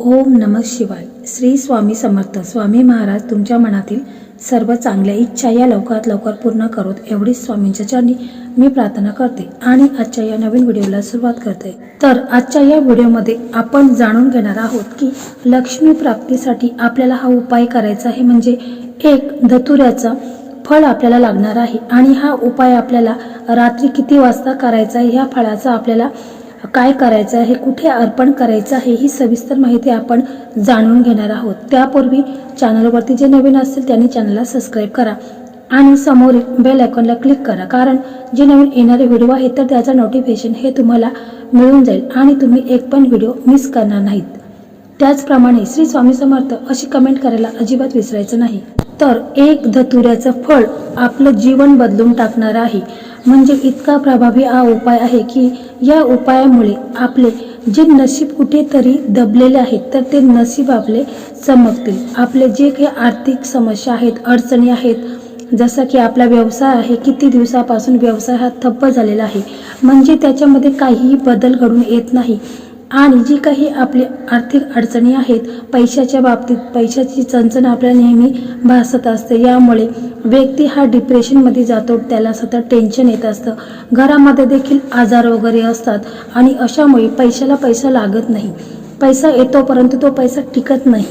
ओम नमः शिवाय. श्री स्वामी समर्थ. स्वामी महाराज तुमच्या मनातील सर्व चांगल्या इच्छा या लवकरात लवकर पूर्ण करोत एवढीच स्वामींच्या चरणी मी प्रार्थना करते आणि आजच्या या नवीन व्हिडिओला सुरुवात करते. तर आजच्या या व्हिडिओमध्ये आपण जाणून घेणार आहोत की लक्ष्मी प्राप्तीसाठी आपल्याला हा उपाय करायचा आहे म्हणजे एक धतुऱ्याचा फळ आपल्याला लागणार आहे आणि हा उपाय आपल्याला रात्री किती वाजता करायचा आहे ह्या फळाचा आपल्याला काय करायचं आहे कुठे अर्पण करायचं आहे ही सविस्तर माहिती आपण जाणून घेणार आहोत. त्यापूर्वी चॅनलवरती जे नवीन असतील त्यांनी चॅनलला सबस्क्राईब करा आणि समोरील बेल आयकॉनला क्लिक करा कारण जे नवीन येणारे व्हिडिओ आहेत तर त्याचं नोटिफिकेशन हे तुम्हाला मिळून जाईल आणि तुम्ही एक पण व्हिडिओ मिस करणार नाहीत. त्याचप्रमाणे श्री स्वामी समर्थ अशी कमेंट करायला अजिबात विसरायचं नाही. तर एक धतुऱ्याचं फळ आपलं जीवन बदलून टाकणार आहे. म्हणजे इतका प्रभावी हा उपाय आहे की या उपायामुळे आपले जे नशीब कुठेतरी दबलेले आहेत तर ते नशीब आपले चमकतील. आपले जे काही आर्थिक समस्या आहेत अडचणी आहेत जसं की आपला व्यवसाय आहे किती दिवसापासून व्यवसाय हा ठप्प झालेला आहे म्हणजे त्याच्यामध्ये काहीही बदल घडून येत नाही. आणि जी काही आपली आर्थिक अडचणी आहेत पैशाच्या बाबतीत पैशाची चणचण आपल्याला नेहमी भासत असते. यामुळे व्यक्ती हा डिप्रेशनमध्ये जातो त्याला सतत टेन्शन येत असतं. घरामध्ये देखील आजार वगैरे असतात आणि अशामुळे पैशाला पैसा लागत नाही. पैसा येतो परंतु तो पैसा टिकत नाही.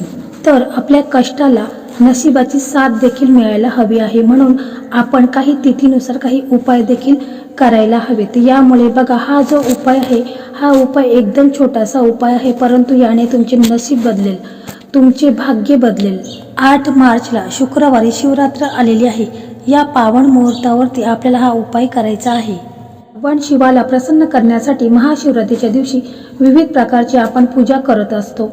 तर आपल्या कष्टाला नशिबाची साथ देखील मिळायला हवी आहे म्हणून आपण काही तिथीनुसार काही उपाय देखील करायला हवेत. यामुळे बघा हा जो उपाय आहे हा उपाय एकदम छोटासा उपाय आहे परंतु याने तुमचे नशीब बदलेल. तुमचे भाग्य बदलेल. आठ मार्चला शुक्रवारी शिवरात्र आलेली आहे. या पावन मुहूर्तावरती आपल्याला हा उपाय करायचा आहे. भगवान शिवाला प्रसन्न करण्यासाठी महाशिवरात्रीच्या दिवशी विविध प्रकारची आपण पूजा करत असतो.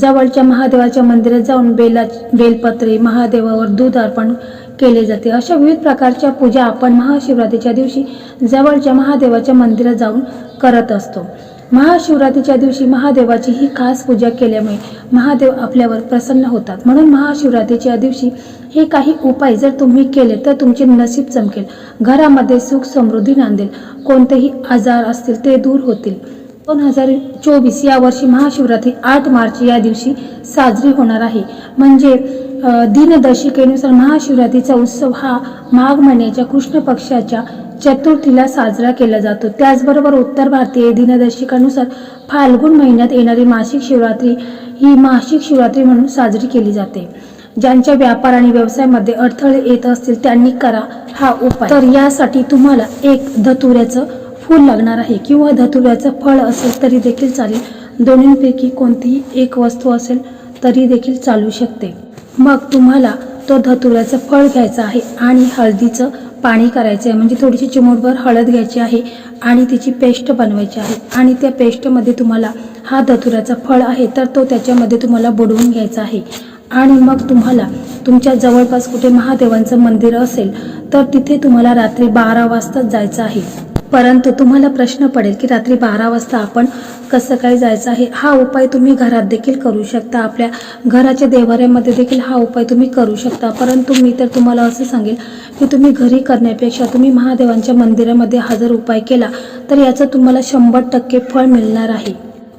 जवळच्या महादेवाच्या मंदिरात जाऊन बेला बेलपत्रे महादेवावर दूध अर्पण केले जाते. अशा विविध प्रकारच्या पूजा आपण महाशिवरात्रीच्या दिवशी जवळच्या महादेवाच्या मंदिरात जाऊन करत असतो. महाशिवरात्रीच्या दिवशी महादेवाची ही खास पूजा केल्यामुळे महादेव आपल्यावर प्रसन्न होतात. म्हणून महाशिवरात्रीच्या दिवशी हे काही उपाय जर तुम्ही केले तर तुमचे नसीब चमकेल. घरामध्ये सुख समृद्धी नांदेल. कोणतेही आजार असतील ते दूर होतील. दोन हजार चोवीस या वर्षी महाशिवरात्री आठ मार्च या दिवशी साजरी होणार आहे. म्हणजे दिनदर्शिकेनुसार महाशिवरात्रीचा उत्सव हा माघ महिन्याच्या कृष्ण पक्षाच्या चतुर्थीला साजरा केला जातो. त्याचबरोबर उत्तर भारतीय दिनदर्शिकानुसार फाल्गुन महिन्यात येणारी मासिक शिवरात्री ही मासिक शिवरात्री म्हणून साजरी केली जाते. ज्यांच्या व्यापार आणि व्यवसायामध्ये अडथळे येत असतील त्यांनी करा हा उपाय. तर यासाठी तुम्हाला एक धतुऱ्याचं फूल लागणार आहे किंवा धतुऱ्याचं फळ असेल तरी देखील चालेल. दोन्हींपैकी कोणतीही एक वस्तू असेल तरी देखील चालू शकते. मग तुम्हाला तो धतुऱ्याचं फळ घ्यायचं आहे आणि हळदीचं पाणी करायचं आहे. म्हणजे थोडीशी चिमूटभर हळद घ्यायची आहे आणि तिची पेस्ट बनवायची आहे. आणि त्या पेस्टमध्ये तुम्हाला हा धतुऱ्याचा फळ आहे तर तो त्याच्यामध्ये तुम्हाला बुडवून घ्यायचा आहे. आणि मग तुम्हाला तुमच्या जवळपास कुठे महादेवांचं मंदिर असेल तर तिथे तुम्हाला रात्री बारा वाजताच जायचं आहे. परंतु तुम्हाला प्रश्न पडेल की रात्री बारा वाजता आपण कसं काय जायचं आहे हा उपाय तुम्ही घरात देखील करू शकता. आपल्या घराच्या देवाऱ्यामध्ये देखील हा उपाय तुम्ही करू शकता. परंतु मी तर तुम्हाला असं सांगेल की तुम्ही घरी करण्यापेक्षा तुम्ही महादेवांच्या मंदिरामध्ये हा जर उपाय केला तर याचं तुम्हाला शंभर टक्के फळ मिळणार आहे.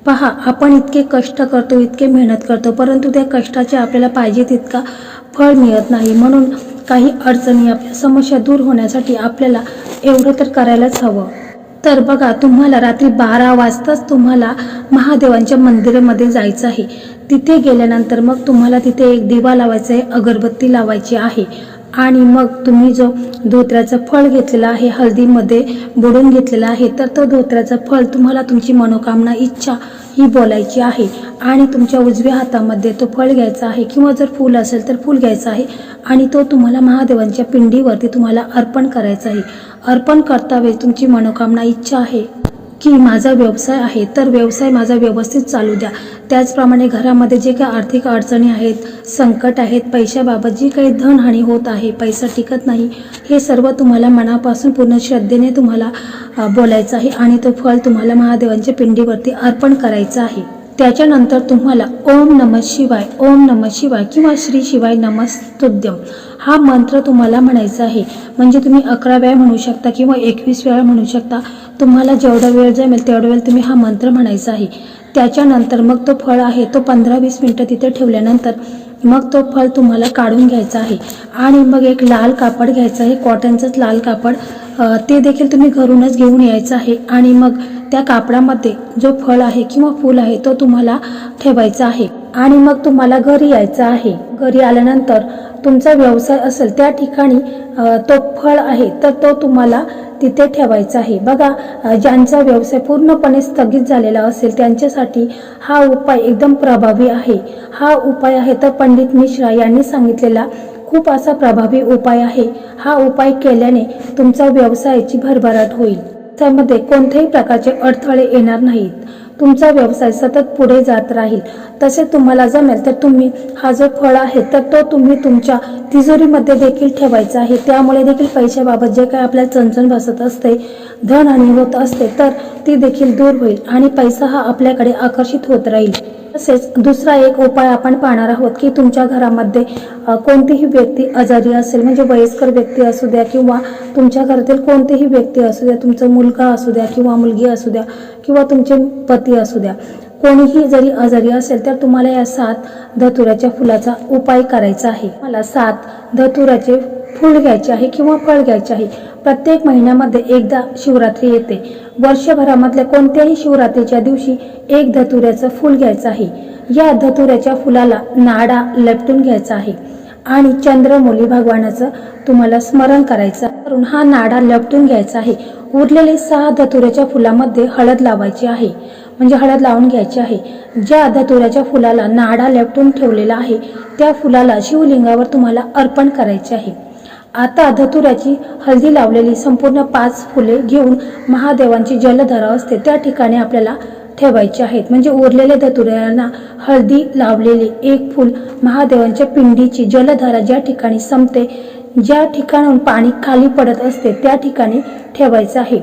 पहा आपण इतके कष्ट करतो इतके मेहनत करतो परंतु त्या कष्टाचे आपल्याला पाहिजे तितका फळ मिळत नाही. म्हणून काही अडचणी आपल्या समस्या दूर होण्यासाठी आपल्याला एवढं तर करायलाच हवं. तर बघा तुम्हाला रात्री बारा वाजताच तुम्हाला महादेवांच्या मंदिरामध्ये जायचं आहे. तिथे गेल्यानंतर मग तुम्हाला तिथे एक दिवा लावायचा आहे अगरबत्ती लावायची आहे. आणि मग तुम्ही जो धोत्र्याचं फळ घेतलेला आहे हळदीमध्ये बुडून घेतलेला आहे तर तो धोत्र्याचं फळ तुम्हाला तुमची मनोकामना इच्छा ही बोलायची आहे. आणि तुमच्या उजव्या हातामध्ये तो फळ घ्यायचा आहे किंवा जर फूल असेल तर फूल घ्यायचं आहे. आणि तो तुम्हाला महादेवांच्या पिंडीवरती तुम्हाला अर्पण करायचा आहे. अर्पण करता वेळी तुमची मनोकामना इच्छा आहे. की माझा व्यवसाय आहे तर व्यवसाय माझा व्यवस्थित चालू द्या. त्याचप्रमाणे घरामध्ये जे काही आर्थिक अडचणी आहेत संकट आहेत पैशाबाबत जी काही धनहानी होत आहे पैसा टिकत नाही हे सर्व तुम्हाला मनापासून पूर्ण श्रद्धेने तुम्हाला बोलायचं आहे आणि तो फळ तुम्हाला महादेवांच्या पिंडीवरती अर्पण करायचं आहे. त्याच्यानंतर तुम्हाला ओम नम शिवाय ओम नम शिवाय किंवा श्री शिवाय नमस्तुद्यम हा मंत्र तुम्हाला म्हणायचा आहे. म्हणजे तुम्ही अकरा वेळा म्हणू शकता किंवा एकवीस वेळा म्हणू शकता. तुम्हाला जेवढा वेळ जमेल तेवढा वेळ तुम्ही हा मंत्र म्हणायचा आहे. त्याच्यानंतर मग तो फळ आहे तो पंधरा वीस मिनटं तिथे ठेवल्यानंतर मग तो फळ तुम्हाला काढून घ्यायचा आहे. आणि मग एक लाल कापड घ्यायचं आहे कॉटनचंच लाल कापड. ते देखील तुम्ही घरूनच घेऊन यायचं आहे. आणि मग त्या कापडामध्ये जो फळ आहे किंवा फूल आहे तो तुम्हाला ठेवायचा आहे. आणि मग तुम्हाला घरी यायचं आहे. घरी आल्यानंतर तुमचा व्यवसाय असेल त्या ठिकाणी तो फळ आहे तर तो तुम्हाला तिथे ठेवायचा आहे. बघा ज्यांचा व्यवसाय पूर्णपणे स्थगित झालेला असेल त्यांच्यासाठी हा उपाय एकदम प्रभावी आहे. हा उपाय आहे तर पंडित मिश्रा यांनी सांगितलेला खूप असा प्रभावी उपाय आहे. हा उपाय केल्याने तुमचा व्यवसायाची भरभराट होईल. त्यामध्ये कोणत्याही प्रकारचे अडथळे येणार नाहीत. तुमचा व्यवसाय सतत पुढे जात राहील. तसे तुम्हाला जमेल तर तुम्ही हा जो फळ आहे तर तो तुम्ही तुमच्या तिजोरीमध्ये देखील ठेवायचा आहे. त्यामुळे देखील पैशाबाबत जे काही आपल्याला चणचण बसत असते धनहानी होत असते तर ती देखील दूर होईल आणि पैसा हा आपल्याकडे आकर्षित होत राहील. तसेच दुसरा एक उपाय आपण पाहणार आहोत की तुमच्या घरामध्ये कोणतीही व्यक्ती आजारी असेल म्हणजे वयस्कर व्यक्ती असू द्या किंवा तुमच्या घरातील कोणतीही व्यक्ती असू द्या तुमचा मुलगा असू द्या किंवा मुलगी असू द्या किंवा तुमचे पती असू द्या कोणीही जरी आजारी असेल तर तुम्हाला या सात धतुराच्या फुलाचा उपाय करायचा आहे. मला सात धतुराचे फूल घ्यायचे आहे किंवा फळ घ्यायचे आहे. प्रत्येक महिन्यामध्ये एकदा शिवरात्री येते. वर्षभरामधल्या कोणत्याही शिवरात्रीच्या दिवशी एक धतुऱ्याचं फूल घ्यायचं आहे. या धतुऱ्याच्या फुलाला नाडा लपटून घ्यायचा आहे. आणि चंद्रमौली भगवानाचं तुम्हाला स्मरण करायचं करून हा नाडा लपटून घ्यायचा आहे. उरलेले सहा धतुऱ्याच्या फुलामध्ये हळद लावायची आहे. म्हणजे हळद लावून घ्यायची आहे. ज्या धतुऱ्याच्या फुलाला नाडा लपटून ठेवलेला आहे त्या फुलाला शिवलिंगावर तुम्हाला अर्पण करायचे आहे. आता धतुऱ्याची हळदी लावलेली संपूर्ण पाच फुले घेऊन महादेवांची जलधारा असते. त्या ठिकाणी आपल्याला ठेवायचे आहेत. म्हणजे उरलेल्या धतुऱ्यांना हळदी लावलेले एक फूल महादेवांच्या पिंडीची जलधारा ज्या ठिकाणी संपते ज्या ठिकाणाहून पाणी खाली पडत असते त्या ठिकाणी ठेवायचं आहे.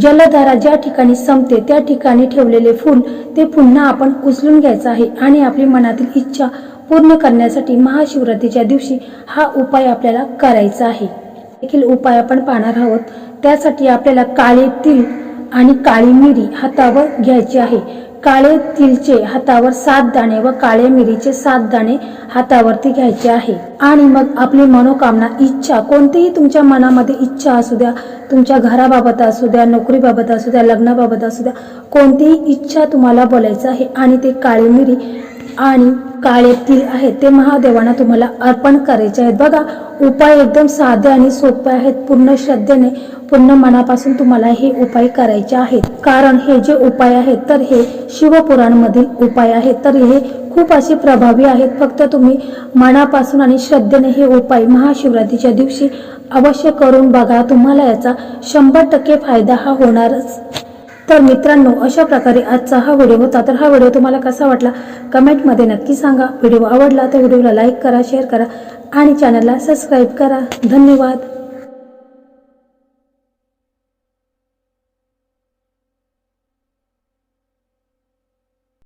जलधारा ज्या ठिकाणी संपते त्या ठिकाणी ठेवलेले फूल ते पुन्हा आपण उचलून घ्यायचं आहे आणि आपली मनातील इच्छा पूर्ण करण्यासाठी महाशिवरात्रीच्या दिवशी हा उपाय आपल्याला करायचा आहे. देखील उपाय आपण पाहणार आहोत. त्यासाठी आपल्याला काळे तिल आणि काळी मिरी हातावर घ्यायची आहे. काळे तिलचे हातावर सात दाणे व काळे मिरीचे सात दाणे हातावरती घ्यायचे आहे. आणि मग आपली मनोकामना इच्छा कोणतीही तुमच्या मनामध्ये इच्छा असू द्या तुमच्या घराबाबत असू द्या नोकरीबाबत असू द्या लग्नाबाबत असू द्या कोणतीही इच्छा तुम्हाला बोलायचं आहे आणि ते काळी मिरी आणि काळे तिल आहेत ते महादेवांना तुम्हाला अर्पण करायचे आहेत. बघा उपाय एकदम साधे आणि सोपे आहेत. पूर्ण श्रद्धेने पूर्ण मनापासून तुम्हाला हे उपाय करायचे आहेत. कारण हे जे उपाय आहेत तर हे शिवपुराणमधील उपाय आहेत. तर हे खूप असे प्रभावी आहेत. फक्त तुम्ही मनापासून आणि श्रद्धेने हे उपाय महाशिवरात्रीच्या दिवशी अवश्य करून बघा. तुम्हाला याचा शंभर टक्के फायदा हा होणारच. तर मित्रांनो अशा प्रकारे आजचा हा व्हिडिओ होता. तर हा व्हिडिओ तुम्हाला कसा वाटला? कमेंटमध्ये नक्की सांगा. व्हिडिओ आवडला तर व्हिडिओला लाईक करा शेअर करा आणि चॅनलला सबस्क्राईब करा. धन्यवाद.